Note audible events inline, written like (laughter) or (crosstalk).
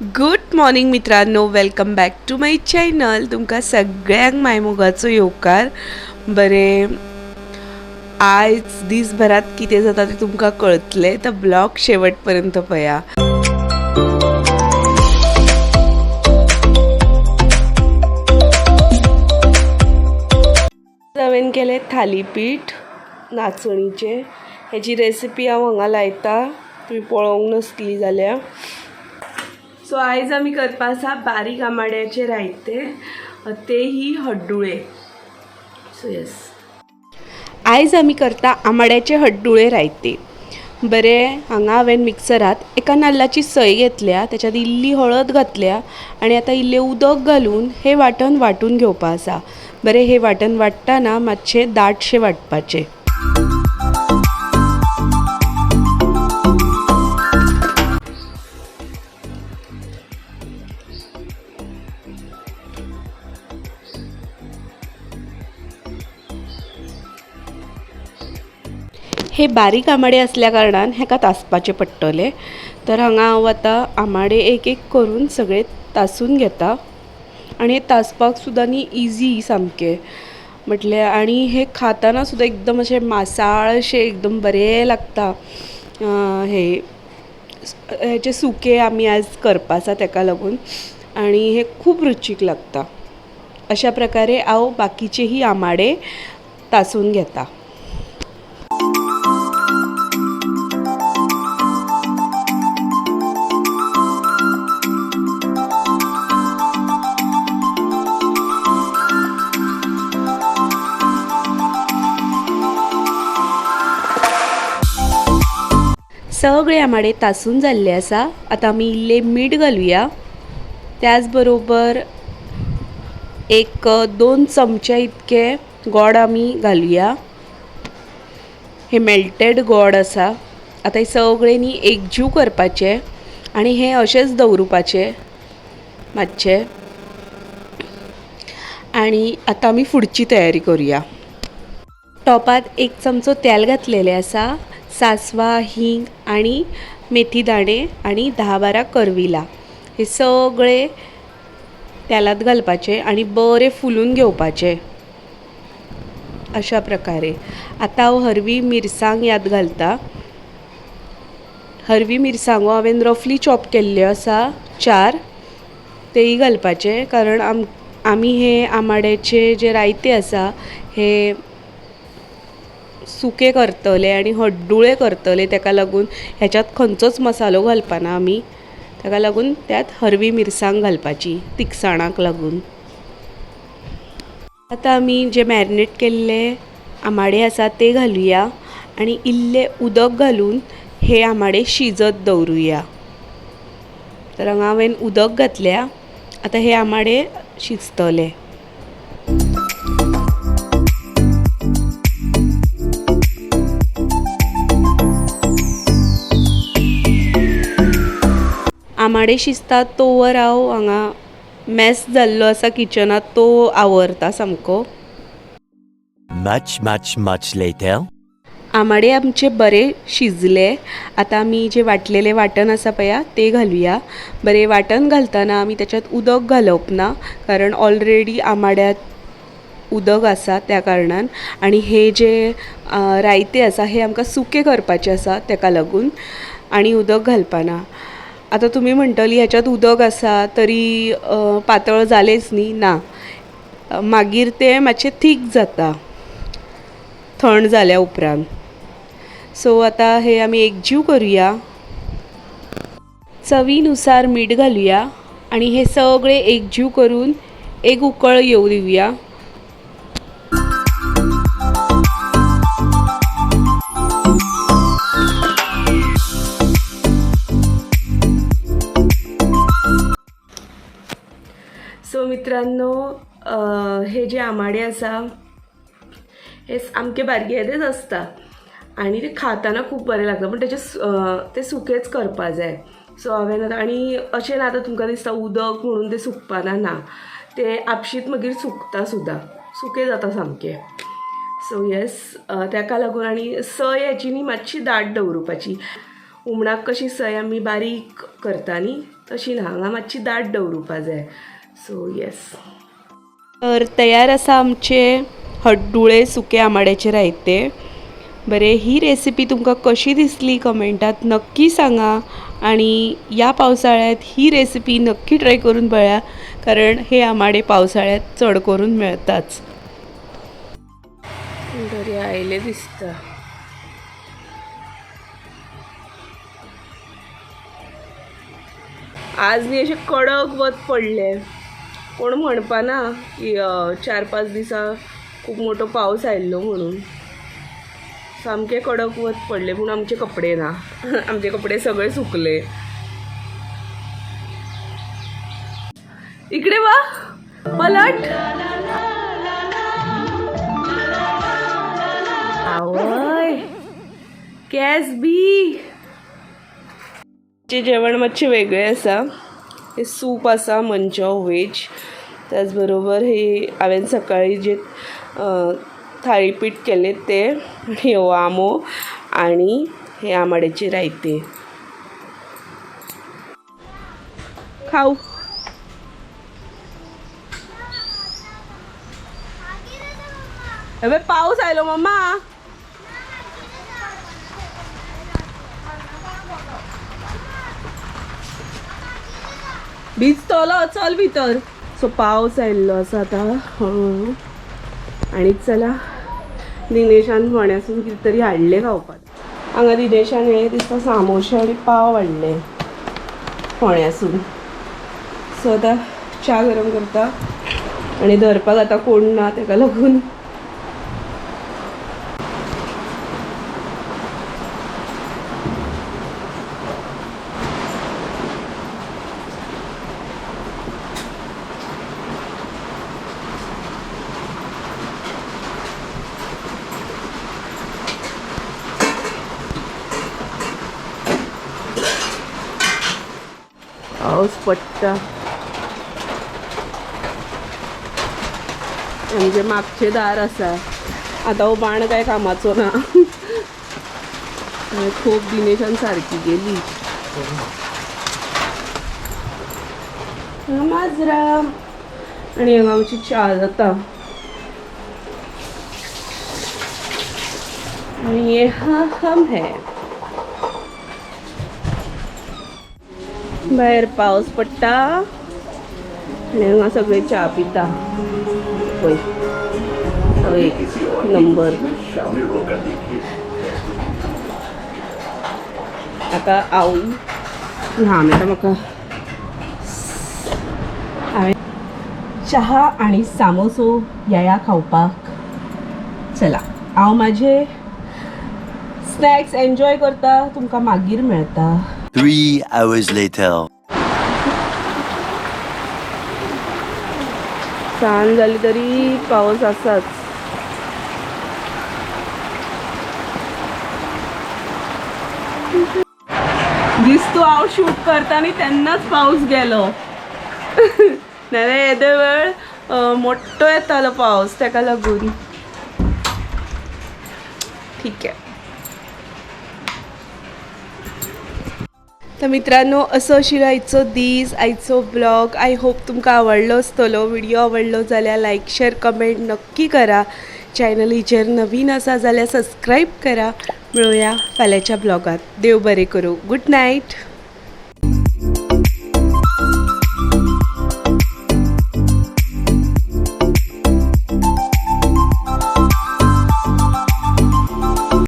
Good morning मित्रांनो. Welcome back to my channel तुमकां सगळ्यांक मायमोगाचो येवकार. बरे. आयज दीसभरात कितें जाता तें तुमकां कळतलें. तर ब्लॉग शेवट पर्यंत पया. हांवें केलें थालीपीठ नाचणीचें. हेची रेसिपी हांव हांगा लायता. तुमी पळोवंक नासली जाल्यार सो आयज आमी करपा आसा बारीक आमाड्याचे रायते तेही हड्डुळे. सो येस आयज आमी करता आमाड्याचे हड्डुळे रायते. बरे हांगा हांवें मिक्सरात एका नाल्लाची सय घेतल्या त्याच्यात इल्ली हळद घातल्या आनी आतां इल्लें उदक घालून हे वाटण वांटून घेवपा आसा. बरें हे वाटण वांट्टाना मातशें दाटशें वांटपाचें. हे बारीक आमाडे असल्या कारणान हेका तासपाचे पडटले तर हांगा हांव आतां आमाडे एक एक करून सगळे तासून घेता. आनी हे तासपाक सुद्दां न्ही इजी सामके. म्हटल्यार आनी हे खाताना सुद्दां एकदम अशें मासाळ अशें एकदम बरें लागता. हे हेचे सुके आमी आयज करपा आसा तेका लागून. आनी हे खूब रुचीक लागता. अशा प्रकारे हांव बाकीचेही आमाडे तासून घेता. सगळे आमाडे तासून जाल्ले आसा. आतां आमी इल्लें मीठ घालुया. त्याच बरोबर एक दोन चमचे इतके गोड आमी घालुया. हे मेल्टेड गोड आसा. आतां हे सगळे न्ही एकजीव करपाचे आनी हे अशेंच दवरुपाचे मातशे. आनी आतां आमी फुडची तयारी करुया. टॉपात एक चमचो तेल घातलेलें आसा. सासवा हींग आनी मेथी दाणे आनी धा बारा करविला. हे सगळे तेलांत घालपाचे आनी बरें फुलून घेवपाचे अशा प्रकारे. आतां हांव हरवी मिरसांग याद घालता. हरवी मिरसांगो हांवें रफली चॉप केल्ल्यो आसा चार. तेय घालपाचे कारण आम आमी हे आमाड्याचे जे रायते आसा हे सुके करतले आनी हड्डुळे करतले तेका लागून ह्याच्यात खंयचोच मसालो घालपाना आमी ताका लागून त्यात हरवी मिरसांग घालपाची तिखसाणाक लागून. आतां आमी जे मॅरिनेट केल्ले आमाडे आसा ते घालुया आनी इल्लें उदक घालून हे आमाडे शिजत दवरुया. तर हांगा हांवें उदक घातल्या. आतां हे आमाडे शिजतले. आमाडे शिजतात तो वर हांव हांगा मॅस जाल्लो आसा किचनात तो आवरता सामको. Much, much, much later. आमाडे आमचे बरे शिजले. आतां आमी जे वाटलेले वाटण आसा पळया ते घालुया. बरें वाटण घालतना आमी त्याच्यात उदक घालप ना कारण ऑलरेडी आमाड्यात उदक आसा त्या कारणान. आनी हे जे अ, रायते आसा हे आमकां सुके करपाचे आसा तेका लागून. आनी उदक घालपाना. आतां तुमी म्हणटली ह्याच्यात उदक आसा तरी पातळ जालेच न्ही ना. मागीर ते मातशें थीक जाता. थंड जाल्या उपरांत. सो आतां हे आमी एकजीव करुया. चवीनुसार मीठ घालुया. आनी हे सगळे एकजीव करून एक उकळ येवं दिवया मित्रांनो हे जे आमाडे आसा हे सामके बारगेदेच आसता आनी ते खाताना खूब बरें लागता पूण तेचे ते सुकेच करपा जाय सो हांवें आतां आनी अशें ना आतां तुमकां दिसता उदक म्हणून ते सुकपाना ना ते आपशीत मागीर सुकता सुद्दां सुके जाता सामके. सो येस तेका लागून आनी सय हेची न्ही मातशी दाट दवरुपाची हुमणाक कशी सय आमी बारीक करता न्ही तशी ना हांगा मातशी दाट दवरुपा जाय सो येस तर तयार आसा आमचे हड्डुळे सुके आमाड्याचे रायते बरे ही रेसिपी तुमकां कशी दिसली कमेंटात नक्की सांगा आणि या पावसाळ्यात ही रेसिपी नक्की ट्राय करून पळया कारण हे आमाडे पावसाळ्यात चड करून मेळताच बरे आयले दिसता. आज न्ही अशे कडक वत पडले. कोण म्हणपा ना की चार पांच दिसा खूब मोठो पावस आयिल्लो म्हणून. सामके कडक वत पडले पूण आमचे कपडे ना. (laughs) आमचे कपडे सगळे सुकले. इकडे वा पलट. आवय कॅस बी जेवण मातशें वेगळें आसा हे सूप आसा मंचाव व्हेज. त्याच बरोबर हे हांवें सकाळी जे थाळीपीठ केले ते आणि हो आमो आणि हे आमाड्याचे रायते. खाऊ. अबे पाऊस आयलो मम्मा. भिजतलो चल भितर. सो पावस आयिल्लो आसा आतां हळूहळू आनी चला दिनेशान फोण्यासून कितें तरी हाडलें खावपाक हांगा दिनेशान हे दिसता सामोशे आनी पाव हाडले फोण्यासून सो आतां च्या गरम करता आनी धरपाक आतां कोण ना ताका लागून पावस पडटा म्हणजे मागचे दार आसा आतां हो बाण काय कामाचो ना. म्हणजे खूप खूब दिनेशान सारकी गेली. हांगा माजरा आनी हांगा आमची च्या जाता आनी हे हा हम है भायर पावस पडटा आनी हांगा सगळे च्या पिता. पळय हय नंबर. आतां हांव ना आतां म्हाका हांवें च्या आनी सामोसो येया खावपाक चला. हांव म्हाजे स्नॅक्स एन्जॉय करता तुमकां मागीर मेळटा Three hours later. सांज जाली तरी पावस आसाच दिसतो हांव शूट करता त्यांनाच तेन्नाच पावस गेलो. नाही येदे वेळ. अ, येतालो पावस तेका लागून. ठीक आहे. तर मित्रांनो असो आशिल्लो आयचो दीस आयचो ब्लॉग आय होप तुमकां आवडलो आसतलो व्हिडिओ आवडलो जाल्यार लायक शेअर कमेंट नक्की करा. चॅनलीचेर नवीन आसा जाल्यार सबस्क्राईब करा. मिळूया फाल्यांच्या ब्लॉगात देव बरें करूं. Good night